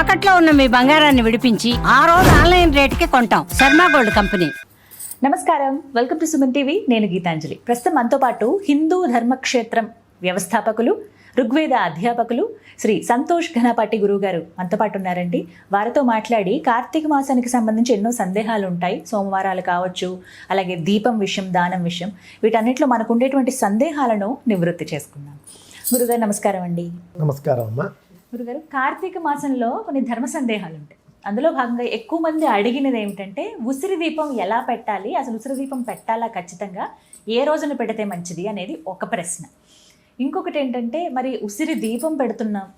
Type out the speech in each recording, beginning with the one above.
తాకట్లో ఉన్న మీ బంగారాన్ని విడిపించి ఆ రోజు ఆన్లైన్ రేటుకి కొంటాం. Sharma gold company. నమస్కారం. Welcome to Suman TV. నేను గీతాంజలి. ప్రస్తుతం మనతో పాటు హిందూ ధర్మక్షేత్రం వ్యవస్థాపకులు ఋగ్వేద అధ్యాపకులు శ్రీ సంతోష్ ఘనపాటి గురువు గారు మనతో పాటు ఉన్నారండి. వారితో మాట్లాడి కార్తీక మాసానికి సంబంధించి ఎన్నో సందేహాలు ఉంటాయి. సోమవారాలు కావచ్చు అలాగే దీపం విషయం దానం విషయం వీటన్నిటిలో మనకు ఉండేటువంటి సందేహాలను నివృత్తి చేసుకుందాం. గురుగారు నమస్కారం అండి. నమస్కారం అమ్మా. గురుగారు కార్తీక మాసంలో కొన్ని ధర్మ సందేహాలు ఉంటాయి అందులో భాగంగా ఎక్కువ మంది అడిగినది ఏమిటంటే ఉసిరి దీపం ఎలా పెట్టాలి? అసలు ఉసిరి దీపం పెట్టాలా ఖచ్చితంగా? ఏ రోజున పెడితే మంచిది? అనేది ఒక ప్రశ్న. ఇంకొకటి ఏంటంటే మరి ఉసిరి దీపం పెడుతున్నాం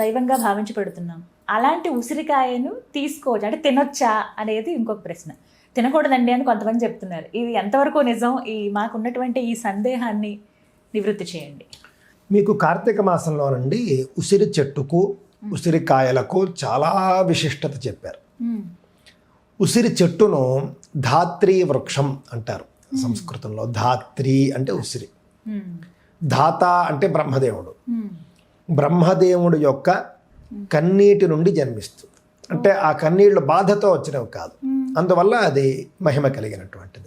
దైవంగా భావించి పెడుతున్నాం. అలాంటి ఉసిరికాయను తీసుకోవచ్చు అంటే తినొచ్చా అనేది ఇంకొక ప్రశ్న. తినకూడదండి అని కొంతమంది చెప్తున్నారు. ఇది ఎంతవరకు నిజం? ఈ మాకున్నటువంటి ఈ సందేహాన్ని నివృత్తి చేయండి. మీకు కార్తీక మాసంలో నుండి ఉసిరి చెట్టుకు ఉసిరికాయలకు చాలా విశిష్టత చెప్పారు. ఉసిరి చెట్టును ధాత్రి వృక్షం అంటారు సంస్కృతంలో. ధాత్రి అంటే ఉసిరి. ధాత అంటే బ్రహ్మదేవుడు. బ్రహ్మదేవుడు యొక్క కన్నీటి నుండి జన్మిస్తుంది అంటే ఆ కన్నీళ్ళు బాధతో వచ్చినవి కాదు. అందువల్ల అది మహిమ కలిగినటువంటిది.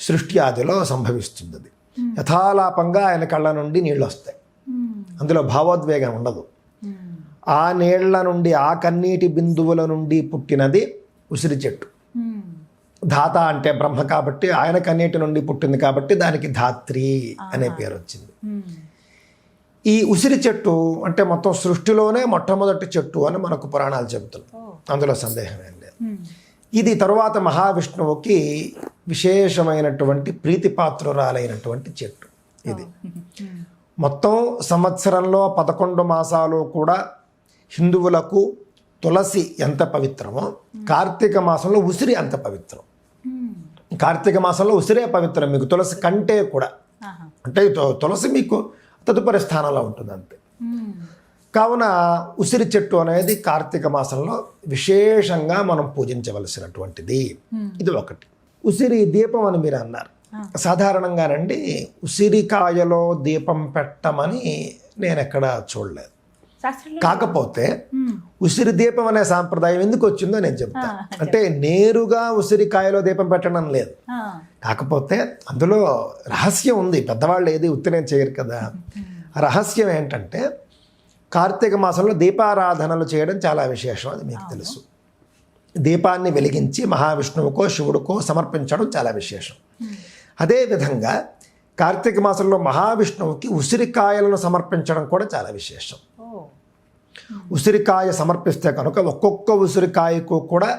సృష్టి ఆదిలో సంభవిస్తుంది అది యథాలాపంగా ఆయన కళ్ళ నుండి నీళ్ళు వస్తాయి అందులో భావోద్వేగం ఉండదు. ఆ నీళ్ళ నుండి ఆ కన్నీటి బిందువుల నుండి పుట్టినది ఉసిరి చెట్టు. ధాత అంటే బ్రహ్మ కాబట్టి ఆయన కన్నీటి నుండి పుట్టింది కాబట్టి దానికి ధాత్రి అనే పేరు వచ్చింది ఈ ఉసిరి చెట్టు అంటే మొత్తం సృష్టిలోనే మొట్టమొదటి చెట్టు అని మనకు పురాణాలు చెబుతున్నాయి. అందులో సందేహం ఏం లేదు. ఇది తరువాత మహావిష్ణువుకి విశేషమైనటువంటి ప్రీతిపాత్రురాలైనటువంటి చెట్టు ఇది. మొత్తం సంవత్సరంలో పదకొండు మాసాలు కూడా హిందువులకు తులసి ఎంత పవిత్రమో కార్తీక మాసంలో ఉసిరి అంత పవిత్రం. కార్తీక మాసంలో ఉసిరే పవిత్రం మీకు తులసి కంటే కూడా. అంటే తులసి మీకు తదుపరి స్థానంలో ఉంటుంది అంతే కావున ఉసిరి చెట్టు అనేది కార్తీక మాసంలో విశేషంగా మనం పూజించవలసినటువంటిది. ఇది ఒకటి. ఉసిరి దీపం అని మీరు అన్నారు. సాధారణంగానండి ఉసిరికాయలో దీపం పెట్టమని నేను ఎక్కడ చూడలేదు. కాకపోతే ఉసిరి దీపం అనే సాంప్రదాయం ఎందుకు వచ్చిందో నేను చెప్తా. అంటే నేరుగా ఉసిరికాయలో దీపం పెట్టడం లేదు. కాకపోతే అందులో రహస్యం ఉంది. పెద్దవాళ్ళు ఏది ఉత్తనే చేయరు కదా. రహస్యం ఏంటంటే కార్తీక మాసంలో దీపారాధనలు చేయడం చాలా విశేషం అది మీకు తెలుసు. దీపాన్ని వెలిగించి మహావిష్ణువుకో శివుడికో సమర్పించడం చాలా విశేషం. అదేవిధంగా కార్తీక మాసంలో మహావిష్ణువుకి ఉసిరికాయలను సమర్పించడం కూడా చాలా విశేషం. ఉసిరికాయ సమర్పిస్తే కనుక ఒక్కొక్క ఉసిరికాయకు కూడా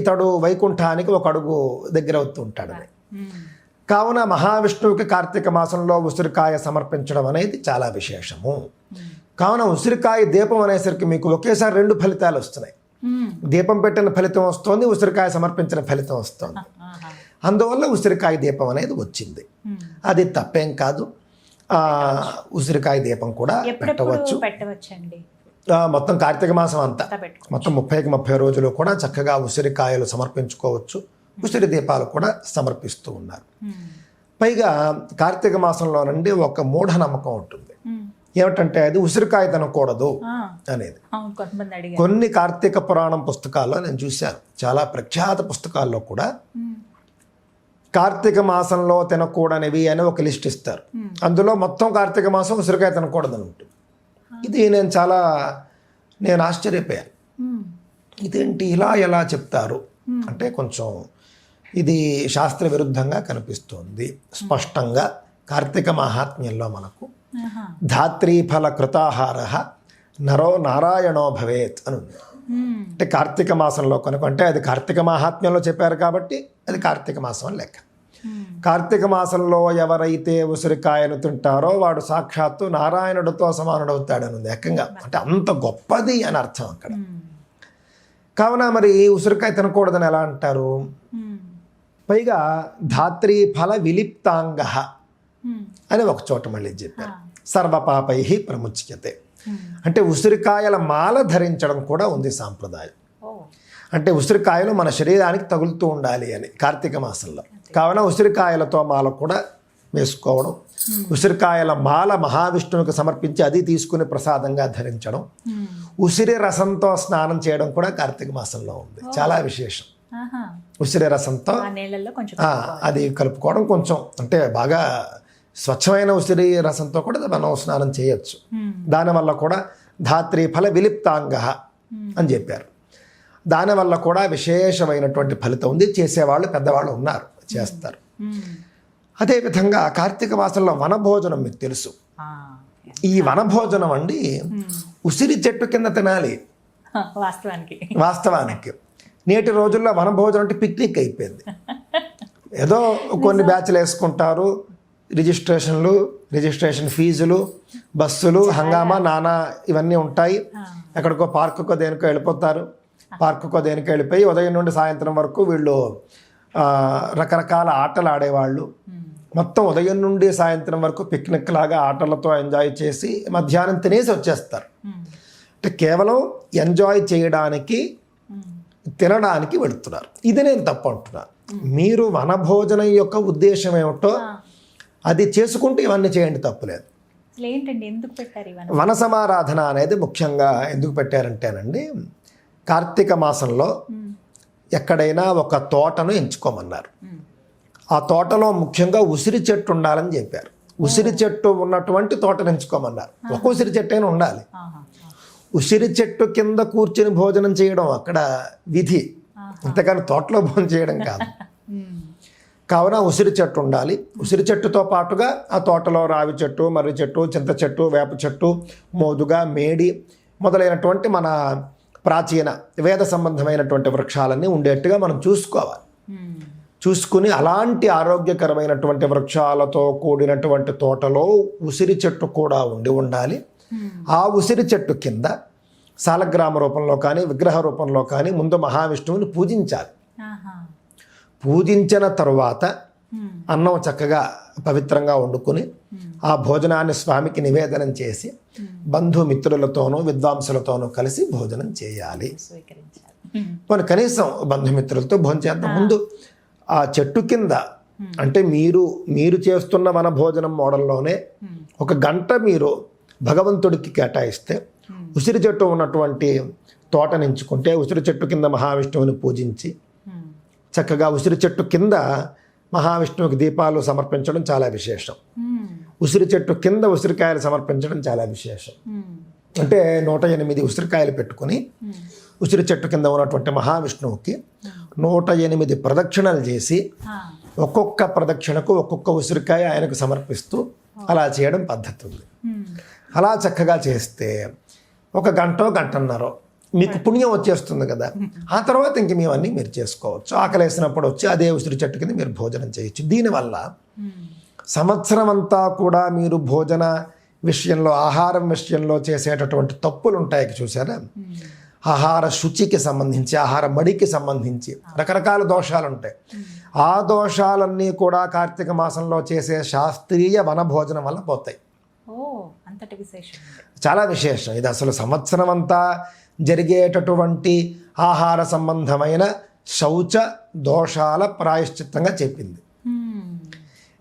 ఇతడు వైకుంఠానికి ఒక అడుగు దగ్గర అవుతూ ఉంటాడు అని. కావున మహావిష్ణువుకి కార్తీక మాసంలో ఉసిరికాయ సమర్పించడం అనేది చాలా విశేషము. కావున ఉసిరికాయ దీపం అనేసరికి మీకు ఒకేసారి రెండు ఫలితాలు వస్తున్నాయి. దీపం పెట్టిన ఫలితం వస్తుంది ఉసిరికాయ సమర్పించిన ఫలితం వస్తుంది. అందువల్ల ఉసిరికాయ దీపం అనేది వచ్చింది. అది తప్పేం కాదు. ఆ, ఉసిరికాయ దీపం కూడా పెట్టవచ్చు. మొత్తం కార్తీక మాసం అంతా. మొత్తం ముప్పైకి ముప్పై రోజులు కూడా చక్కగా ఉసిరికాయలు సమర్పించుకోవచ్చు. ఉసిరి దీపాలు కూడా సమర్పిస్తూ ఉన్నారు. పైగా కార్తీక మాసంలో నుండి ఒక మూఢనమ్మకం ఉంటుంది. ఏమిటంటే అది ఉసిరికాయ తినకూడదు అనేది. కొన్ని కార్తీక పురాణం పుస్తకాల్లో నేను చూశాను. చాలా ప్రఖ్యాత పుస్తకాల్లో కూడా. కార్తీక మాసంలో తినకూడనివి అని ఒక లిస్ట్ ఇస్తారు. అందులో మొత్తం కార్తీక మాసం ఉసిరికాయ తినకూడదని ఉంటుంది. ఇది నేను చాలా నేను ఆశ్చర్యపోయాను. ఇదేంటి? ఇలా ఎలా చెప్తారు? అంటే కొంచెం ఇది శాస్త్ర విరుద్ధంగా కనిపిస్తోంది స్పష్టంగా కార్తీక మహాత్మ్యంలో మనకు. ధాత్రీఫల కృతాహార నరో నారాయణో భవేత్ అని ఉంది. అంటే కార్తీక మాసంలో కనుక అంటే అది కార్తీక మహాత్మ్యంలో చెప్పారు కాబట్టి అది కార్తీక మాసం అని లెక్క. కార్తీక మాసంలో ఎవరైతే ఉసిరికాయను తింటారో వాడు సాక్షాత్తు నారాయణుడితో సమానుడవుతాడని ఉంది ఏకంగా అంటే అంత గొప్పది అని అర్థం అక్కడ. కావున మరి ఉసిరికాయ తినకూడదని ఎలా అంటారు. పైగా ధాత్రీ ఫల విలిప్తాంగ. అని ఒక చోట మళ్ళీ చెప్పారు సర్వపాపై ప్రముచ్యతే. అంటే ఉసిరికాయల మాల ధరించడం కూడా ఉంది సాంప్రదాయం. అంటే ఉసిరికాయలు మన శరీరానికి తగులుతూ ఉండాలి అని కార్తీక మాసంలో. కావున ఉసిరికాయలతో మాల కూడా వేసుకోవడం ఉసిరికాయల మాల మహావిష్ణువుకి సమర్పించి అది తీసుకుని ప్రసాదంగా ధరించడం ఉసిరి రసంతో స్నానం చేయడం కూడా కార్తీక మాసంలో ఉంది. చాలా విశేషం. ఉసిరి రసంతో అది కలుపుకోవడం కొంచెం అంటే బాగా స్వచ్ఛమైన ఉసిరి రసంతో కూడా మనం స్నానం చేయొచ్చు. మ్మ్. దానివల్ల కూడా ధాత్రి ఫల విలిప్తాంగ అని చెప్పారు. దానివల్ల కూడా విశేషమైనటువంటి ఫలితం ఉంది. చేసేవాళ్ళు పెద్దవాళ్ళు ఉన్నారు చేస్తారు. మ్మ్. అదేవిధంగా కార్తీక మాసంలో వనభోజనం మీకు తెలుసు. ఈ వనభోజనం అండి ఉసిరి చెట్టు కింద తినాలి. వాస్తవానికి. వాస్తవానికి. నేటి రోజుల్లో వనభోజనం అంటే పిక్నిక్ అయిపోయింది. ఏదో కొన్ని బ్యాచ్లు వేసుకుంటారు. రిజిస్ట్రేషన్లు రిజిస్ట్రేషన్ ఫీజులు బస్సులు హంగామా నానా ఇవన్నీ ఉంటాయి. ఎక్కడికో పార్కుకో దేనికో వెళ్ళిపోతారు. పార్కుకో దేనికో వెళ్ళిపోయి ఉదయం నుండి సాయంత్రం వరకు వీళ్ళు రకరకాల ఆటలు ఆడేవాళ్ళు. మొత్తం ఉదయం నుండి సాయంత్రం వరకు పిక్నిక్ లాగా ఆటలతో ఎంజాయ్ చేసి మధ్యాహ్నం తినేసి వచ్చేస్తారు. అంటే కేవలం ఎంజాయ్ చేయడానికి. తినడానికి వెళుతున్నారు. ఇది నేను తప్పు అంటున్నాను మీరు వనభోజనం యొక్క ఉద్దేశం ఏమిటో. అది చేసుకుంటూ ఇవన్నీ చేయండి తప్పులేదు అసలు ఏంటండి? ఎందుకు పెట్టారు ఇవన్నీ? వన సమారాధన అనేది ముఖ్యంగా ఎందుకు పెట్టారంటేనండి కార్తీక మాసంలో. ఎక్కడైనా ఒక తోటను ఎంచుకోమన్నారు. ఆ తోటలో ముఖ్యంగా ఉసిరి చెట్టు ఉండాలని చెప్పారు. ఉసిరి చెట్టు ఉన్నటువంటి తోటను ఎంచుకోమన్నారు. ఒక ఉసిరి చెట్టు అయినా ఉండాలి. ఉసిరి చెట్టు కింద కూర్చుని భోజనం చేయడం అక్కడ విధి. అంతేకాని తోటలో భోజనం చేయడం కాదు. కావున ఉసిరి చెట్టు ఉండాలి. ఉసిరి చెట్టుతో పాటుగా ఆ తోటలో రావి చెట్టు మర్రి చెట్టు చింత చెట్టు వేప చెట్టు మోదుగా మేడి మొదలైనటువంటి మన ప్రాచీన వేద సంబంధమైనటువంటి వృక్షాలన్నీ ఉండేట్టుగా మనం చూసుకోవాలి. చూసుకుని అలాంటి ఆరోగ్యకరమైనటువంటి వృక్షాలతో కూడినటువంటి తోటలో ఉసిరి చెట్టు కూడా ఉండి ఉండాలి. ఆ ఉసిరి చెట్టు కింద సాలగ్రామ రూపంలో కానీ విగ్రహ రూపంలో కానీ ముందు మహావిష్ణువుని పూజించాలి. పూజించిన తరువాత. అన్నం చక్కగా పవిత్రంగా వండుకుని ఆ భోజనాన్ని స్వామికి నివేదనం చేసి బంధుమిత్రులతోనూ విద్వాంసులతోనూ కలిసి భోజనం చేయాలి. మన కనీసం బంధుమిత్రులతో భోజనం చేద్దాం ముందు ఆ చెట్టు కింద అంటే మీరు మీరు చేస్తున్న మన భోజనం మోడల్లోనే. ఒక గంట మీరు భగవంతుడికి కేటాయిస్తే ఉసిరి చెట్టు ఉన్నటువంటి తోటను ఎంచుకుంటే ఉసిరి చెట్టు కింద మహావిష్ణువుని పూజించి. చక్కగా ఉసిరి చెట్టు కింద మహావిష్ణువుకి దీపాలు సమర్పించడం చాలా విశేషం. ఉసిరి చెట్టు కింద ఉసిరికాయలు సమర్పించడం చాలా విశేషం. అంటే నూట ఎనిమిది ఉసిరికాయలు పెట్టుకుని. ఉసిరి చెట్టు కింద ఉన్నటువంటి మహావిష్ణువుకి నూట ఎనిమిది ప్రదక్షిణలు చేసి. ఒక్కొక్క ప్రదక్షిణకు ఒక్కొక్క ఉసిరికాయ ఆయనకు సమర్పిస్తూ అలా చేయడం పద్ధతి ఉంది. అలా చక్కగా చేస్తే ఒక గంటో గంటన్నరో మీకు పుణ్యం వచ్చేస్తుంది కదా. ఆ తర్వాత ఇంక మేవన్నీ మీరు చేసుకోవచ్చు. ఆకలి వేసినప్పుడు వచ్చి అదే ఉసిరి చెట్టు కింద మీరు భోజనం చేయొచ్చు. దీనివల్ల మ్మ్. సంవత్సరం అంతా కూడా మీరు భోజన విషయంలో ఆహారం విషయంలో చేసేటటువంటి తప్పులు ఉంటాయి చూసారా? మ్మ్. ఆహార శుచికి సంబంధించి ఆహార మడికి సంబంధించి రకరకాల దోషాలు ఉంటాయి ఆ దోషాలన్నీ కూడా కార్తీక మాసంలో చేసే శాస్త్రీయ వనభోజనం వల్ల పోతాయి. చాలా విశేషం. ఇది అసలు సంవత్సరం అంతా జరిగేటటువంటి ఆహార సంబంధమైన శౌచ దోషాల ప్రాయశ్చిత్తంగా చెప్పింది.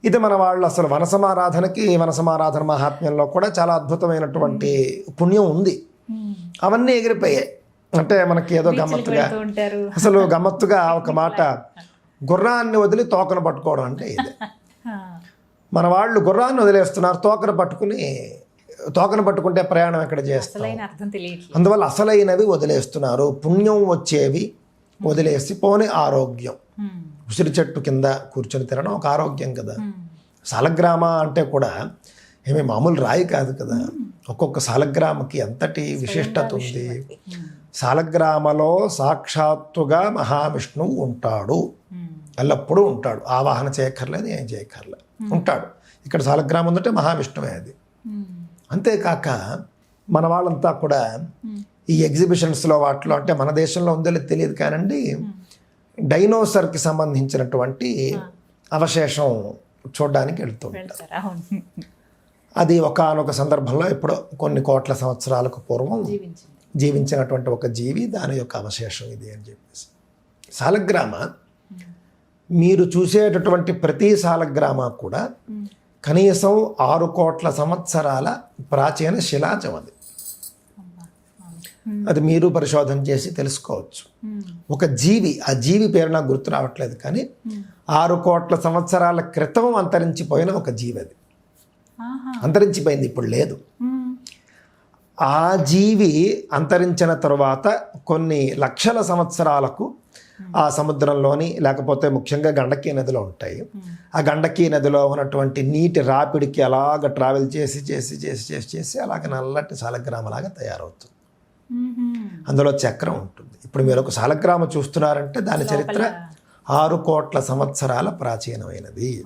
ఇది మన వాళ్ళు అసలు వనసమారాధనకి వనసమారాధన మహాత్మ్యంలో కూడా చాలా అద్భుతమైనటువంటి పుణ్యం ఉంది. అవన్నీ ఎగిరిపోయాయి అంటే మనకి ఏదో గమ్మత్తుగా అసలు గమ్మత్తుగా ఒక మాట గుర్రాన్ని వదిలి తోకను పట్టుకోవడం అంటే ఇది. మన వాళ్ళు గుర్రాన్ని వదిలేస్తున్నారు తోకను పట్టుకుని తోకను పట్టుకుంటే ప్రయాణం ఎక్కడ చేస్తాం అందువల్ల అసలైనవి వదిలేస్తున్నారు. పుణ్యం వచ్చేవి వదిలేసి పోని ఆరోగ్యం. ఉసిరి చెట్టు కింద కూర్చొని తినడం ఒక ఆరోగ్యం కదా. సాలగ్రామ అంటే కూడా ఏమి మామూలు రాయి కాదు కదా. ఒక్కొక్క సాలగ్రామకి ఎంతటి విశిష్టత ఉంది. సాలగ్రామలో సాక్షాత్తుగా మహావిష్ణువు ఉంటాడు. ఎల్లప్పుడూ ఉంటాడు. ఆవాహన చేయక్కర్లేదు ఏం చేయక్కర్లేదు. ఉంటాడు. ఇక్కడ సాలగ్రామం ఉందంటే మహావిష్ణువే అది. అంతేకాక మన వాళ్ళంతా కూడా ఈ ఎగ్జిబిషన్స్లో వాటిలో అంటే మన దేశంలో ఉందో లేదో తెలియదు కానండి డైనోసర్కి సంబంధించినటువంటి అవశేషం చూడడానికి వెళ్తారు అవును. అది ఒకానొక సందర్భంలో ఎప్పుడో కొన్ని కోట్ల సంవత్సరాలకు పూర్వం జీవించినటువంటి ఒక జీవి దాని యొక్క అవశేషం ఇది అని చెప్పేసి. సాలగ్రామ మీరు చూసేటటువంటి ప్రతి సాలగ్రామ కూడా కనీసం ఆరు కోట్ల సంవత్సరాల ప్రాచీన శిలాజం అది. అది మీరు పరిశోధన చేసి తెలుసుకోవచ్చు. ఒక జీవి ఆ జీవి పేరు నాకు గుర్తు రావట్లేదు కానీ ఆరు కోట్ల సంవత్సరాల క్రితం అంతరించిపోయిన ఒక జీవి అది. అంతరించిపోయింది ఇప్పుడు లేదు. ఆ జీవి అంతరించిన తరువాత కొన్ని లక్షల సంవత్సరాలకు ఆ సముద్రంలోని లేకపోతే ముఖ్యంగా గండకీ నదిలో ఉంటాయి. ఆ గండకీ నదిలో ఉన్నటువంటి నీటి రాపిడికి అలాగ ట్రావెల్ చేసి చేసి చేసి చేసి చేసి అలాగ నల్లటి సాలగ్రామలాగా తయారవుతుంది. అందులో చక్రం ఉంటుంది. ఇప్పుడు మీరు ఒక సాలగ్రామ చూస్తున్నారంటే దాని చరిత్ర ఆరు కోట్ల సంవత్సరాల ప్రాచీనమైనది.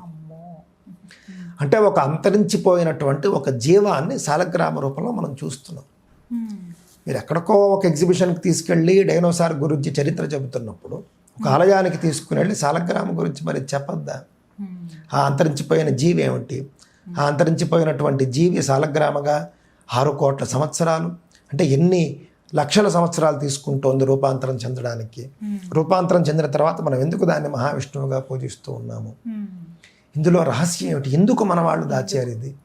అంటే ఒక అంతరించిపోయినటువంటి ఒక జీవాన్ని సాలగ్రామ రూపంలో మనం చూస్తున్నాం. మీరు ఎక్కడికో ఒక ఎగ్జిబిషన్కి తీసుకెళ్ళి డైనోసార్ గురించి చరిత్ర చెబుతున్నప్పుడు ఒక ఆలయానికి తీసుకుని వెళ్ళి సాలగ్రామం గురించి మరి చెప్పొద్దా? మ్మ్. ఆ అంతరించిపోయిన జీవి ఏమిటి? ఆ అంతరించిపోయినటువంటి జీవి సాలగ్రామగా ఆరు కోట్ల సంవత్సరాలు అంటే ఎన్ని లక్షల సంవత్సరాలు తీసుకుంటోంది రూపాంతరం చెందడానికి? రూపాంతరం చెందిన తర్వాత మనం ఎందుకు దాన్ని మహావిష్ణువుగా పూజిస్తూ ఉన్నాము. ఇందులో రహస్యం ఏమిటి? ఎందుకు మన వాళ్ళు దాచారు ఇది.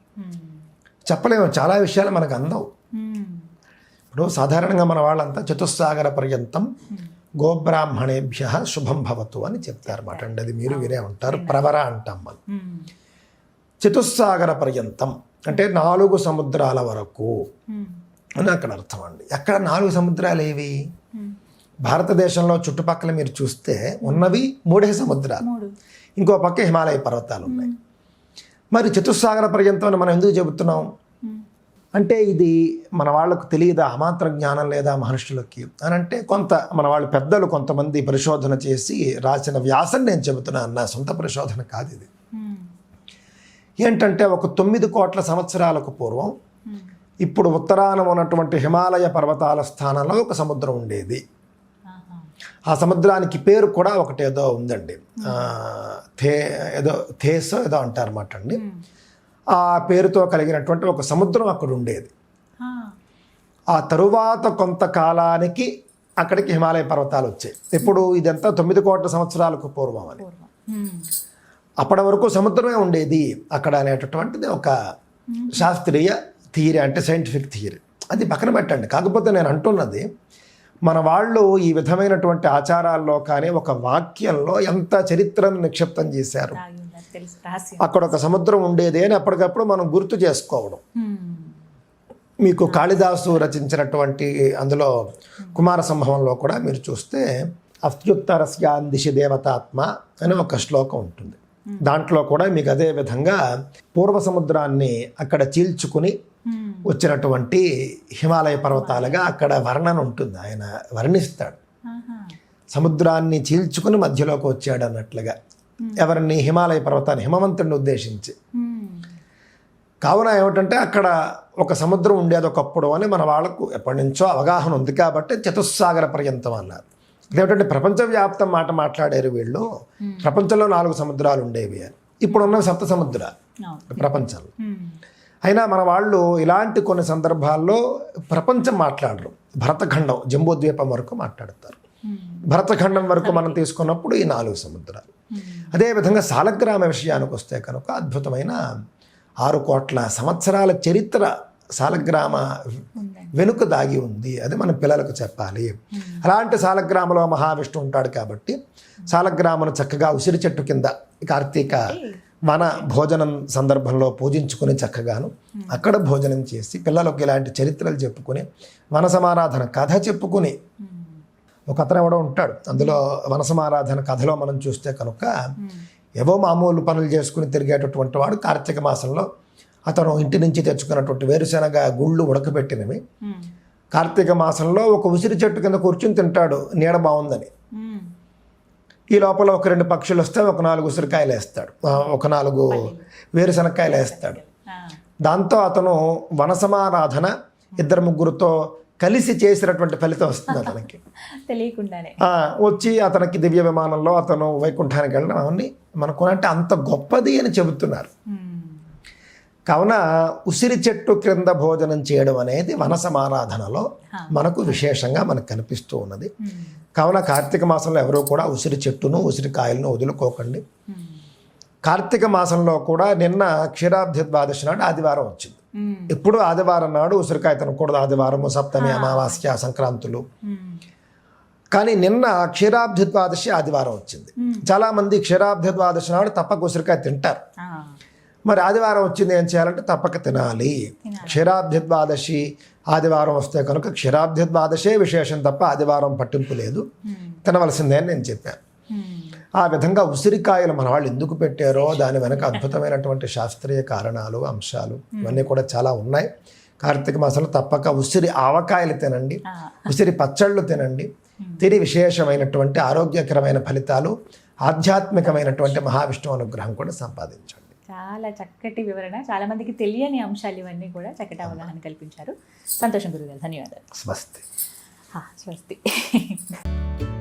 చెప్పలేము చాలా విషయాలు మనకు అందవు. ఇప్పుడు సాధారణంగా మన వాళ్ళంతా చతుస్సాగర పర్యంతం గోబ్రాహ్మణేభ్య శుభం భవతు అని చెప్తారన్నమాట. అండి అది మీరు వినే ఉంటారు. ప్రవర అంటాం మనం. చతుస్సాగర పర్యంతం అంటే నాలుగు సముద్రాల వరకు. అని అక్కడ అర్థం అండి. ఎక్కడ నాలుగు సముద్రాలు ఏవి. భారతదేశంలో చుట్టుపక్కల మీరు చూస్తే ఉన్నవి మూడే సముద్రాలు. ఇంకో పక్క హిమాలయ పర్వతాలు ఉన్నాయి. మరి చతుస్సాగర పర్యంతం అని మనం ఎందుకు చెబుతున్నాం. అంటే ఇది మన వాళ్ళకు తెలియదా అమాత్ర జ్ఞానం లేదా మహర్షులకి అని అంటే కొంత మన వాళ్ళ పెద్దలు కొంతమంది పరిశోధన చేసి రాసిన వ్యాసం నేను చెబుతున్నాను నా సొంత పరిశోధన కాదు ఇది మ్మ్. ఏంటంటే ఒక తొమ్మిది కోట్ల సంవత్సరాలకు పూర్వం మ్మ్. ఇప్పుడు ఉత్తరాన ఉన్నటువంటి హిమాలయ పర్వతాల స్థానంలో ఒక సముద్రం ఉండేది. ఆ సముద్రానికి పేరు కూడా ఒకటేదో ఉందండి ఆ, థే ఏదో థేసో ఏదో అంటారన్నమాట అండి. ఆ పేరుతో కలిగినటువంటి ఒక సముద్రం అక్కడ ఉండేది. ఆ. తరువాత కొంతకాలానికి అక్కడికి హిమాలయ పర్వతాలు వచ్చాయి. ఇప్పుడు ఇదంతా తొమ్మిది కోట్ల సంవత్సరాలకు పూర్వం అని. అప్పటి వరకు సముద్రమే ఉండేది అక్కడ అనేటటువంటిది ఒక శాస్త్రీయ థియరీ అంటే సైంటిఫిక్ థియరీ. అది పక్కన పెట్టండి. కాకపోతే నేను అంటున్నది మన వాళ్ళు ఈ విధమైనటువంటి ఆచారాల్లో కానీ ఒక వాక్యంలో ఎంత చరిత్రను నిక్షిప్తం చేశారు? తెలుసు రహస్యం. అక్కడ ఒక సముద్రం ఉండేది అని అప్పటికప్పుడు మనం గుర్తు చేసుకోవడం. మీకు కాళిదాసు రచించినటువంటి అందులో కుమార సంభవంలో కూడా మీరు చూస్తే అత్యుత్తరస్యాన్ దిశ దేవతాత్మ అని ఒక శ్లోకం ఉంటుంది. దాంట్లో కూడా మీకు అదే విధంగా పూర్వ సముద్రాన్ని అక్కడ చీల్చుకుని. వచ్చినటువంటి హిమాలయ పర్వతాలుగా అక్కడ వర్ణన ఉంటుంది. ఆయన వర్ణిస్తాడు. సముద్రాన్ని చీల్చుకుని మధ్యలోకి వచ్చాడు అన్నట్లుగా. ఎవరిని హిమాలయ పర్వతాన్ని హిమవంతుడిని ఉద్దేశించి. కావున ఏమిటంటే అక్కడ ఒక సముద్రం ఉండేది ఒకప్పుడు అని మన వాళ్ళకు ఎప్పటి నుంచో అవగాహన ఉంది కాబట్టి చతుస్సాగర పర్యంతం అన్నారు ఇదేమిటంటే ప్రపంచవ్యాప్తం మాట మాట్లాడారు వీళ్ళు ప్రపంచంలో నాలుగు సముద్రాలు ఉండేవి అని ఇప్పుడు ఉన్నవి సప్త సముద్రాలు. ప్రపంచంలో. అయినా మన వాళ్ళు ఇలాంటి కొన్ని సందర్భాల్లో ప్రపంచం మాట్లాడరు భరతఖండం జంబూద్వీపం వరకు మాట్లాడతారు. భరతఖండం వరకు మనం తీసుకున్నప్పుడు ఈ నాలుగు సముద్రాలు. అదేవిధంగా సాలగ్రామ విషయానికి వస్తే కనుక అద్భుతమైన ఆరు కోట్ల సంవత్సరాల చరిత్ర సాలగ్రామ వెనుక దాగి ఉంది. అది మన పిల్లలకు చెప్పాలి. అలాంటి సాలగ్రామలో మహావిష్ణు ఉంటాడు కాబట్టి సాలగ్రామను చక్కగా ఉసిరి చెట్టు కింద కార్తీక మన భోజనం సందర్భంలో పూజించుకుని చక్కగాను అక్కడ భోజనం చేసి పిల్లలకు ఇలాంటి చరిత్రలు చెప్పుకుని వన సమారాధన కథ చెప్పుకుని ఒక అతను ఎవడో ఉంటాడు అందులో వన సమారాధన కథలో మనం చూస్తే కనుక ఏవో మామూలు పనులు చేసుకుని తిరిగేటటువంటి వాడు కార్తీక మాసంలో అతను ఇంటి నుంచి తెచ్చుకున్నటువంటి వేరుశనగ గుళ్ళు ఉడకబెట్టినవి. కార్తీక మాసంలో ఒక ఉసిరి చెట్టు కింద కూర్చుని తింటాడు నీడ బాగుందని. ఈ లోపల ఒక రెండు పక్షులు వస్తే ఒక నాలుగు ఉసిరికాయలు వేస్తాడు ఒక నాలుగు వేరుశనక్కాయలు వేస్తాడు. దాంతో అతను వన సమారాధన ఇద్దరు ముగ్గురుతో కలిసి చేసినటువంటి ఫలితం వస్తుంది అతనికి తెలియకుండానే వచ్చి అతనికి దివ్య విమానంలో అతను వైకుంఠానికి వెళ్ళడం అవన్నీ మనకు అంటే అంత గొప్పది అని చెబుతున్నారు. కావున ఉసిరి చెట్టు క్రింద భోజనం చేయడం అనేది వన సమారాధనలో మనకు విశేషంగా మనకు కనిపిస్తూ ఉన్నది. కావున కార్తీక మాసంలో ఎవరూ కూడా ఉసిరి చెట్టును ఉసిరికాయలను వదులుకోకండి. కార్తీక మాసంలో కూడా నిన్న క్షీరాబ్ధి ద్వాదశి నాడు ఆదివారం వచ్చింది. ఎప్పుడు ఆదివారం నాడు ఉసిరికాయ తినకూడదు. ఆదివారము సప్తమి అమావాస్య సంక్రాంతులు. మ్మ్. కానీ నిన్న క్షీరాబ్ధి ద్వాదశి ఆదివారం వచ్చింది. చాలా మంది క్షీరాబ్ధి ద్వాదశి నాడు తప్పక ఉసిరికాయ తింటారు. మరి ఆదివారం వచ్చింది ఏం చేయాలంటే తప్పక తినాలి. క్షీరాబ్ధి ద్వాదశి ఆదివారం వస్తే కనుక క్షీరాబ్ధి ద్వాదశే విశేషం తప్ప ఆదివారం పట్టింపు లేదు. తినవలసిందే అని నేను చెప్పాను. ఆ విధంగా ఉసిరికాయలు మన వాళ్ళు ఎందుకు పెట్టారో దాని వెనక అద్భుతమైనటువంటి శాస్త్రీయ కారణాలు అంశాలు ఇవన్నీ కూడా చాలా ఉన్నాయి. కార్తీక మాసంలో తప్పక ఉసిరి ఆవకాయలు తినండి. ఉసిరి పచ్చళ్ళు తినండి. తిని విశేషమైనటువంటి ఆరోగ్యకరమైన ఫలితాలు ఆధ్యాత్మికమైనటువంటి మహావిష్ణు అనుగ్రహం కూడా సంపాదించండి. చాలా చక్కటి వివరణ. చాలా మందికి తెలియని అంశాలు ఇవన్నీ కూడా చక్కటి అవగాహన కల్పించారు. సంతోషం గురుగారు. ధన్యవాదాలు. స్వస్తి. స్వస్తి.